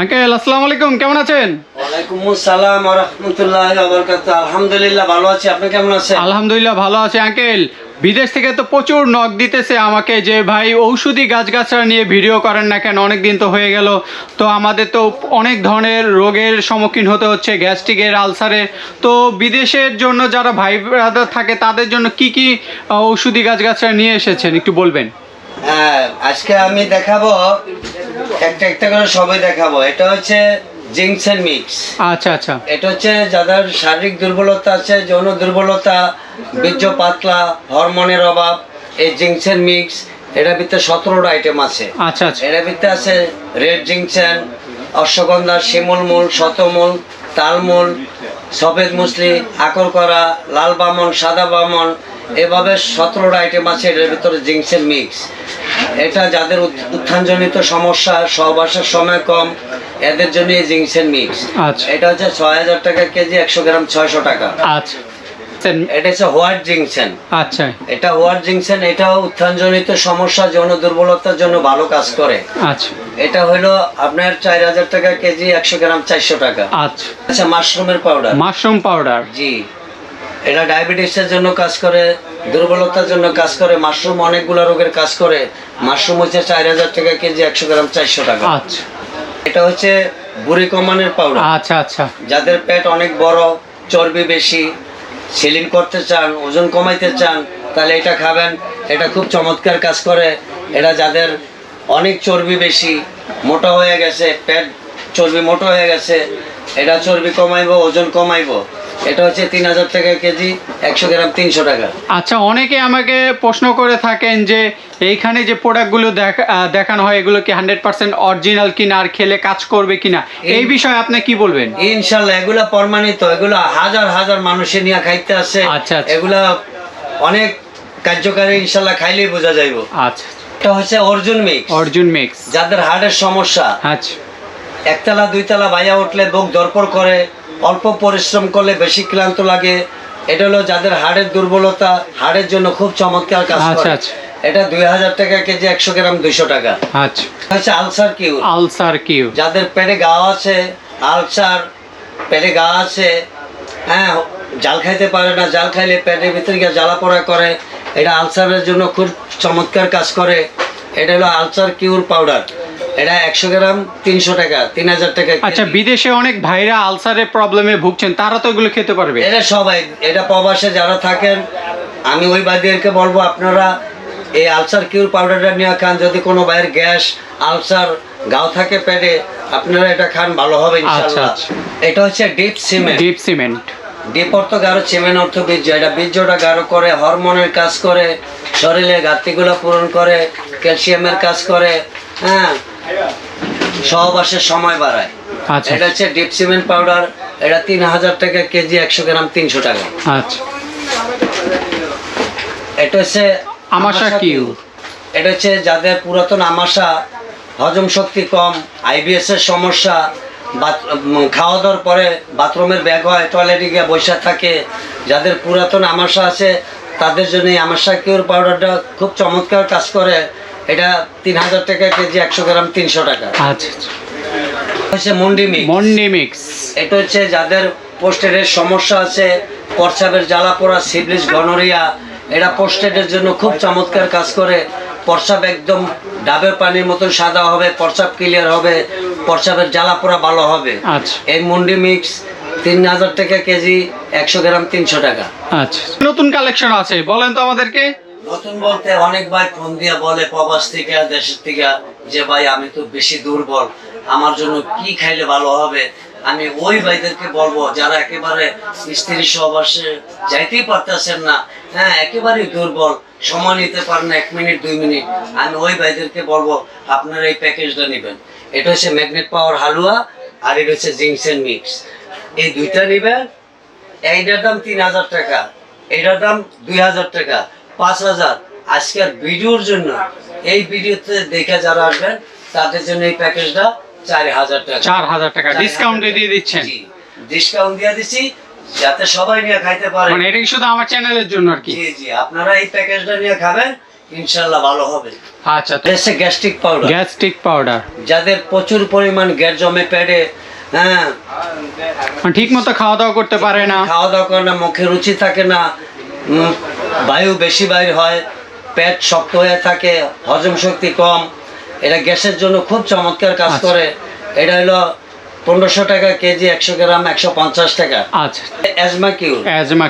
Uncle আসসালামু আলাইকুম কেমন আছেন? ওয়ালাইকুম আসসালাম ওয়া রাহমাতুল্লাহি ওয়া বারাকাতুহু। আলহামদুলিল্লাহ ভালো আছি। আপনি কেমন আছেন? আলহামদুলিল্লাহ ভালো আছে। আঙ্কেল বিদেশ থেকে তো প্রচুর নক দিতেছে আমাকে যে ভাই ঔষধি গাছগাছরা নিয়ে ভিডিও করেন না কেন? অনেক দিন তো হয়ে গেল। তো আমাদের তো অনেক ধরনের রোগের সম্মুখীন হতে হচ্ছে গ্যাস্ট্রিকের আলসারের তো বিদেশের জন্য যারা ভাই ব্রাদার থাকে তাদের জন্য কি কি ঔষধি গাছগাছরা নিয়ে এসেছেন? একটু বলবেন। হ্যাঁ আজকে আমি দেখাবো একটা একটা করে সবাই দেখাবো। এটা হচ্ছে জিংসেন মিক্স। আচ্ছা আচ্ছা। এটা হচ্ছে যাদের শারীরিক দুর্বলতা আছে যৌন দুর্বলতা বীর্য পাতলা হরমোনের অভাব এই জিংসেন মিক্স এটার ভিতরে সতেরোটা আইটেম আছে। আচ্ছা আচ্ছা। এটার ভিতরে আছে রেড জিংসেন অশ্বগন্ধা শিমুল মূল শতমূল তালমূল সফেদ মুসলি আকর করা লাল বামন সাদা বামন এভাবে সতেরোটা আইটেম আছে এটার ভিতরে জিংসেন মিক্স এটা যাদের উত্থানজনিত সমস্যা সহবাসের সময় কম এদের জন্য এই জিংসেন মিক্স আচ্ছা। এটা হচ্ছে ছয় হাজার টাকা কেজি একশো গ্রাম ছয়শো টাকা। আচ্ছা। এটা হচ্ছে হোয়াইট জিংসেন। আচ্ছা। এটা হোয়াইট জিংসেন এটাও উত্থানজনিত সমস্যা যৌন দুর্বলতার জন্য ভালো কাজ করে। আচ্ছা। এটা হলো আপনার চার হাজার টাকা কেজি একশো গ্রাম চারশো টাকা। আচ্ছা। আচ্ছা মাশরুমের পাউডার মাশরুম পাউডার জি। এটা ডায়াবেটিসের জন্য কাজ করে দুর্বলতার জন্য কাজ করে মাশরুম অনেকগুলো রোগের কাজ করে। মাশরুম হচ্ছে চার হাজার টাকা কেজি একশো গ্রাম চারশো টাকা। আচ্ছা। এটা হচ্ছে বুড়ি কমানের পাউডার। আচ্ছা আচ্ছা। যাদের পেট অনেক বড় চর্বি বেশি সেলিং করতে চান ওজন কমাইতে চান তাহলে এটা খাবেন। এটা খুব চমৎকার কাজ করে। এটা যাদের অনেক চর্বি বেশি মোটা হয়ে গেছে পেট চর্বি মোটা হয়ে গেছে এটা চর্বি কমাইবো ওজন কমাইবো। এটা হচ্ছে তিন হাজার টাকা কেজি একশো গ্রাম তিনশো টাকা। আচ্ছা অনেকে আমাকে প্রশ্ন করে থাকেন যে এইখানে যে প্রোডাক্টগুলো দেখা- দেখানো হয় এগুলো কি হান্ড্রেড পার্সেন্ট অরিজিনাল কিনা আর খেলে কাজ করবে কিনা? এই বিষয়ে আপনি কি বলবেন? ইনশাল্লাহ এগুলা প্রমাণিত এগুলা হাজার হাজার মানুষে নিয়ে খাইতে আসে। আচ্ছা, আচ্ছা। এগুলা অনেক কার্যকারী ইনশাল্লাহ খাইলেই বোঝা যাইব। আচ্ছা এটা হচ্ছে অর্জুন মিক্স অর্জুন মিক্স যাদের হার্টের সমস্যা আচ্ছা। একতলা দুইতলা বাইয়া উঠলে বুক দরপর করে অল্প পরিশ্রম করলে বেশি ক্লান্ত লাগে। এটা হলো যাদের হাড়ের দুর্বলতা হাড়ের জন্য খুব চমৎকার কাজ আচ্ছা, করে। আচ্ছা। এটা দুই হাজার টাকা কেজি একশো গ্রাম দুইশো টাকা। আচ্ছা। হচ্ছে আলসার কিউ। Ulcer Q. যাদের পেটে গা আছে আলসার পেটে গা আছে হ্যাঁ জাল খাইতে পারে না জাল খাইলে পেটের ভিতরে গিয়ে জ্বালা পোড়া করে। এটা আলসারের জন্য খুব চমৎকার কাজ করে। এটা হলো আলসার কিউর পাউডার। এটা একশো গ্রাম তিনশো টাকা তিন হাজার টাকা আচ্ছা বিদেশে অনেক ভাইরা আলসারের প্রবলেমে ভুগছেন তারা তো এগুলো খেতে পারবে। এটা সবাই এটা প্রবাসে যারা থাকেন আমি ওই ভাইদেরকে বলব আপনারা এই আলসার কিউর পাউডারটা নিয়ে খান যদি কোনো ভাইয়ের গ্যাস আলসার গাও থাকে পেটে আপনারা এটা খান ভালো হবে ইনশাআল্লাহ আচ্ছা। এটা হচ্ছে deep cement. Deep cement. Deep অর্থ গাঢ় সিমেন্ট অর্থ বীর্য। এটা বীর্যটা গাঢ় করে হরমোনের কাজ করে শরীরে ঘাটতিগুলো পূরণ করে ক্যালসিয়ামের কাজ করে হ্যাঁ সহবাসের সময় বাড়ায়। আচ্ছা। এটা হচ্ছে ডিপ সিমেন্ট পাউডার এটা তিন হাজার টাকা কেজি একশো গ্রাম তিনশো টাকা। আচ্ছা। এটা হচ্ছে আমাশা কিউ। এটা হচ্ছে যাদের পুরাতন আমাশা হজম শক্তি কম আইবিএস এর সমস্যা খাওয়া দাওয়ার পরে বাথরুমের ব্যাগ হয় টয়লেটে গিয়ে বসে থাকে যাদের পুরাতন আমাশা আছে তাদের জন্য আমাশা কিউর পাউডারটা খুব চমৎকার কাজ করে। এটা তিন হাজার টাকা কেজি একশো গ্রাম তিনশো টাকা। আচ্ছা আচ্ছা। হচ্ছে মন্ডি মিক্স মন্ডি মিক্স এটা হচ্ছে যাদের পোস্টেডের সমস্যা আছে প্রস্রাবের জ্বালা পোড়া সিবলিস গনোরিয়া এটা পোস্টেডের জন্য খুব চমৎকার কাজ করে। প্রস্রাব একদম ডাবের পানির মতন সাদা হবে প্রস্রাব ক্লিয়ার হবে প্রস্রাবের জ্বালা পোড়া ভালো হবে। আচ্ছা। এই মুন্ডি মিক্স তিন হাজার টাকা কেজি একশো গ্রাম তিনশো টাকা। আচ্ছা নতুন কালেকশন আছে বলেন তো আমাদেরকে। নতুন বলতে অনেক ভাই ফোন দিয়া বলে, প্রবাস থেকে, দেশের থেকে, যে ভাই, আমি তো বেশি দুর্বল, আমার জন্য কি খাইলে ভালো হবে? আমি ওই ভাইদেরকে বলব, যারা একেবারে স্ত্রী সহবাসে যাইতেই পারতেছেন না হ্যাঁ একেবারেই দুর্বল, সময় নিতে পারেন এক মিনিট, দুই মিনিট, আমি ওই ভাইদেরকে বলব, আপনারা এই প্যাকেজটা নেবেন। এটা হচ্ছে ম্যাগনেট পাওয়ার হালুয়া, আর এটা হচ্ছে জিংসেন মিক্স। এই দুইটা নেবেন, এইটার দাম তিন হাজার টাকা, এটার দাম দুই হাজার টাকা পাঁচ হাজার। আজকের ভিডিওর জন্য এই ভিডিওতে দেখে যারা আসবেন তাদের জন্য এই প্যাকেজটা চার হাজার টাকা। চার হাজার টাকা। ডিসকাউন্টে দিয়ে দিচ্ছেন। ডিসকাউন্ট দিয়ে দিচ্ছি যাতে সবাই নিয়ে খাইতে পারে। মানে এটা কি শুধু আমার চ্যানেলের জন্য আর কি। জি জি আপনারা এই প্যাকেজটা নিয়ে খাবেন ইনশাল্লাহ ভালো হবে। আচ্ছা তো দেশে গ্যাস্ট্রিক পাউডার গ্যাস্ট্রিক পাউডার যাদের প্রচুর পরিমাণ গ্যাস জমে পেটে হ্যাঁ। ঠিক মতো খাওয়া দাওয়া করতে পারে না। খাওয়া দাওয়া করে না মুখে রুচি থাকে না বায়ু বেশি বাইর হয় পেট শক্ত হয়ে থাকে হজম শক্তি কম এটা গ্যাসের জন্য খুব চমৎকার কাজ আচ্ছা। করে। এটা হলো পনেরোশো টাকা কেজি একশো গ্রাম একশো পঞ্চাশ টাকা। আচ্ছা। অ্যাজমা কিউ অ্যাজমা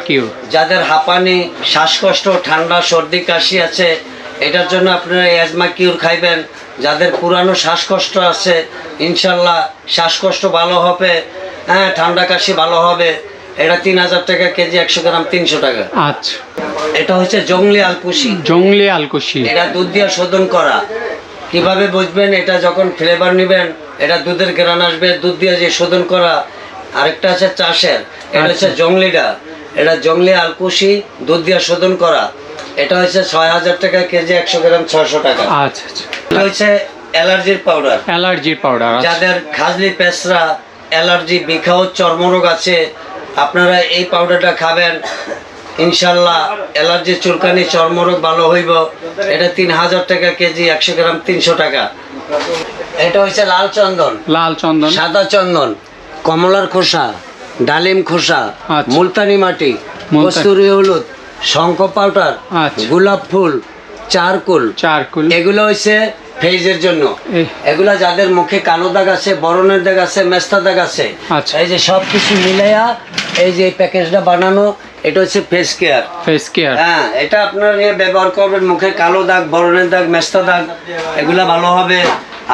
যাদের হাঁপানি শ্বাসকষ্ট ঠান্ডা সর্দি কাশি আছে এটার জন্য আপনারা অ্যাজমা কিউর খাইবেন। যাদের পুরানো শ্বাসকষ্ট আছে ইনশাল্লাহ শ্বাসকষ্ট ভালো হবে হ্যাঁ ঠান্ডা কাশি ভালো হবে। এটা তিন হাজার টাকা কেজি একশো গ্রাম তিনশো টাকা। আচ্ছা। এটা হচ্ছে জংলি আলকুশি। জংলি আলকুশি। এটা দুধ দিয়ে শোধন করা। কীভাবে বুঝবেন? এটা যখন ফ্লেভার নেবেন এটা দুধের গ্রান আসবে। দুধ দিয়ে যে শোধন করা আরেকটা আছে চাষের। এটা হচ্ছে জংলিটা। এটা জংলি আলকুশি দুধ দিয়ে শোধন করা। এটা হচ্ছে ছয় হাজার টাকা কেজি একশো গ্রাম ছয়শো টাকা। আচ্ছা আচ্ছা। এটা হচ্ছে অ্যালার্জির পাউডার অ্যালার্জির পাউডার যাদের খাজলি পেঁচড়া অ্যালার্জি বিখাও চর্মরোগ আছে আপনারা এই পাউডারটা খাবেন ইনশাল্লাহ অ্যালার্জি চুলকানি চর্মরোগ ভালো হইব এটা তিন হাজার টাকা কেজি একশো গ্রাম তিনশো টাকা এটা হচ্ছে লাল চন্দন লাল চন্দন সাদা চন্দন কমলার খোসা ডালিম খোসা আচ্ছা। মুলতানি মাটি। কস্তুরি হলুদ শঙ্খ পাউডার আচ্ছা। গোলাপ ফুল চারকুল চারকুল এগুলো হচ্ছে ফেজের জন্য। এগুলা যাদের মুখে কালো দাগ আছে বরণের দাগ আছে মেস্তা দাগ আছে আচ্ছা। এই যে সব কিছু মিলাইয়া এই যে প্যাকেজটা বানানো এটা হচ্ছে ফেস কেয়ার ফেস কেয়ার হ্যাঁ এটা আপনারা নিয়ে ব্যবহার করবেন মুখে কালো দাগ বরণের দাগ মেস্তা দাগ এগুলা ভালো হবে।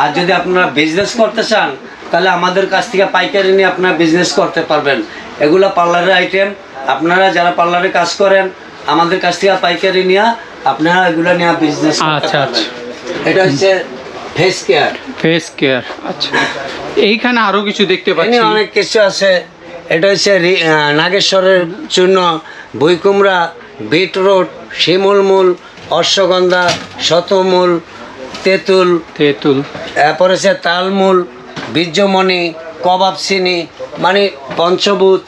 আর যদি আপনারা বিজনেস করতে চান তাহলে আমাদের কাছ থেকে পাইকারি নিয়ে আপনারা বিজনেস করতে পারবেন। এগুলা পার্লারের আইটেম আপনারা যারা পার্লারে কাজ করেন আমাদের কাছ থেকে পাইকারি নিয়ে আপনারা এগুলা নিয়ে বিজনেস আচ্ছা, আচ্ছা। এটা হচ্ছে ফেস কেয়ার ফেস কেয়ার আচ্ছা। এইখানে আরও কিছু দেখতে পাচ্ছি। অনেক কিছু আছে। এটা হচ্ছে নাগেশ্বরের চূর্ণ বইকুমড়া বিটরুট শিমুলমূল অশ্বগন্ধা শতমূল তেঁতুল। তেঁতুল। এরপর হচ্ছে তালমূল বীর্যমণি কবাব চিনি মানে পঞ্চভূত।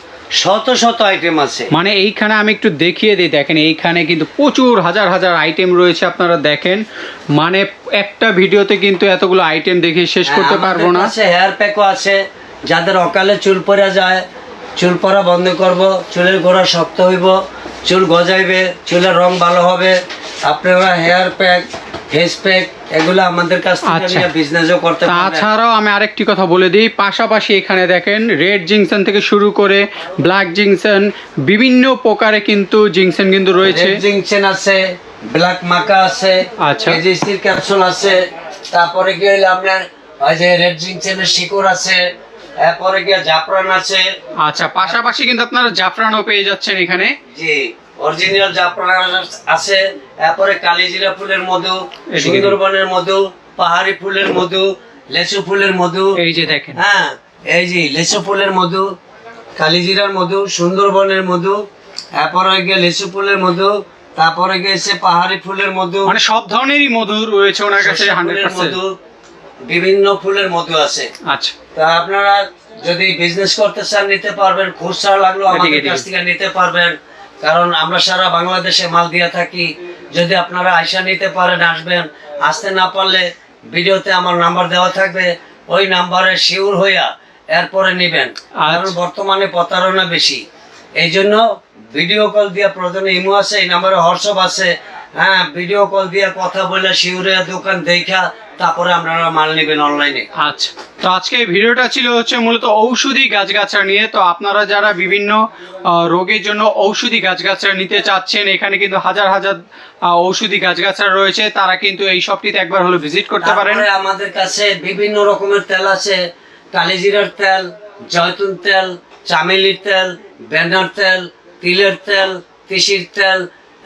শত শত আইটেম আছে। মানে এইখানে আমি একটু দেখিয়ে দিই দেখেন এইখানে কিন্তু প্রচুর হাজার হাজার আইটেম রয়েছে আপনারা দেখেন। মানে একটা ভিডিওতে কিন্তু এতগুলো আইটেম দেখিয়ে শেষ করতে হ্যাঁ, পারব না। আছে হেয়ার প্যাকও আছে যাদের অকালে চুল পড়া যায় চুল পড়া বন্ধ করব চুলের গোড়া শক্ত হইব চুল গজাইবে চুলের রং ভালো হবে আপনারা হেয়ার প্যাক এগুলো আমাদের কাছ থেকে আচ্ছা। বিজনেসও করতে পারবেন তাছাড়াও আমি আরেকটি কথা বলে দিই পাশাপাশি এখানে দেখেন রেড জিংসন থেকে শুরু করে ব্ল্যাক জিংসন বিভিন্ন প্রকারে কিন্তু জিংসন কিন্তু রয়েছে। জিংচেন আছে ব্ল্যাক মাকা আছে আচ্ছা। এজিসির ক্যাপসুল আছে তারপরে কি হইল আপনার ওই যে রেড জিংচেনের শিকড় আছে এরপরে গিয়ে জাফরান আছে। আচ্ছা পাশাপাশি কিন্তু আপনারা জাফরানও পেয়ে যাচ্ছেন এখানে। জি। অরিজিনাল জাফরান আছে এরপরে কালিজিরা ফুলের মধু সুন্দরবনের মধু পাহাড়ি ফুলের মধু লেচু ফুলের মধু। এই যে দেখেন। হ্যাঁ এই যে লেচু ফুলের মধু কালিজিরার মধু সুন্দরবনের মধু এরপরে গিয়ে লেচু ফুলের মধু তারপরে গিয়েছে পাহাড়ি ফুলের মধু। মানে সব ধরনেরই মধু রয়েছে ওনার কাছে মধু বিভিন্ন ফুলের মধু আছে। আচ্ছা। তা আপনারা যদি বিজনেস করতে চান নিতে পারবেন। খুচরা লাগল আমাদের। কাছ থেকে নিতে পারবেন। কারণ আমরা সারা বাংলাদেশে মাল দিয়ে থাকি। যদি আপনারা আইসা নিতে পারেন আসবেন। আসতে না পারলে ভিডিওতে আমার নাম্বার দেওয়া থাকবে। ওই নাম্বারে শিওর হইয়া এরপরে নেবেন। কারণ আচ্ছা। বর্তমানে প্রতারণা বেশি। এই জন্য ভিডিও কল দিয়ে প্রয়োজনে ইমো আছে এই নাম্বারে হোয়াটসঅ্যাপ আছে। হ্যাঁ ভিডিও কল দিয়ে কথা বলে শিউরে দোকান দেখা তারপরে আপনারা মাল নেবেন অনলাইনে আচ্ছা তো আজকে এই ভিডিওটা ছিল হচ্ছে মূলত ঔষধি গাছগাছড়া নিয়ে। তো আপনারা যারা বিভিন্ন রোগের জন্য ঔষধি গাছগাছড়া নিতে চাচ্ছেন এখানে কিন্তু হাজার হাজার ঔষধি গাছগাছড়া রয়েছে তারা কিন্তু এই শপটিতে একবার হলো ভিজিট করতে পারেন। আমাদের কাছে বিভিন্ন রকমের তেল আছে কালিজিরার তেল জয়তুন তেল চামেলির তেল ব্যানার তেল তিলের তেল তিসির তেল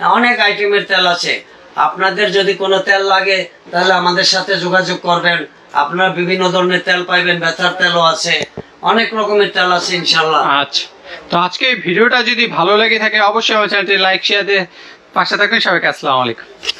অনেক আইটেমের তেল আছে। আপনাদের যদি কোনো তেল লাগে, তাহলে আমাদের সাথে যোগাযোগ করবেন। আপনারা বিভিন্ন ধরনের তেল পাইবেন ব্যথার তেলও আছে। অনেক রকমের তেল আছে, ইনশাল্লাহ। আচ্ছা। তো আজকে এই ভিডিওটা যদি ভালো লেগে থাকে, অবশ্যই আমার চ্যানেলটি লাইক, শেয়ার দিয়ে পাশে থাকবেন। সবাইকে আসসালামু আলাইকুম।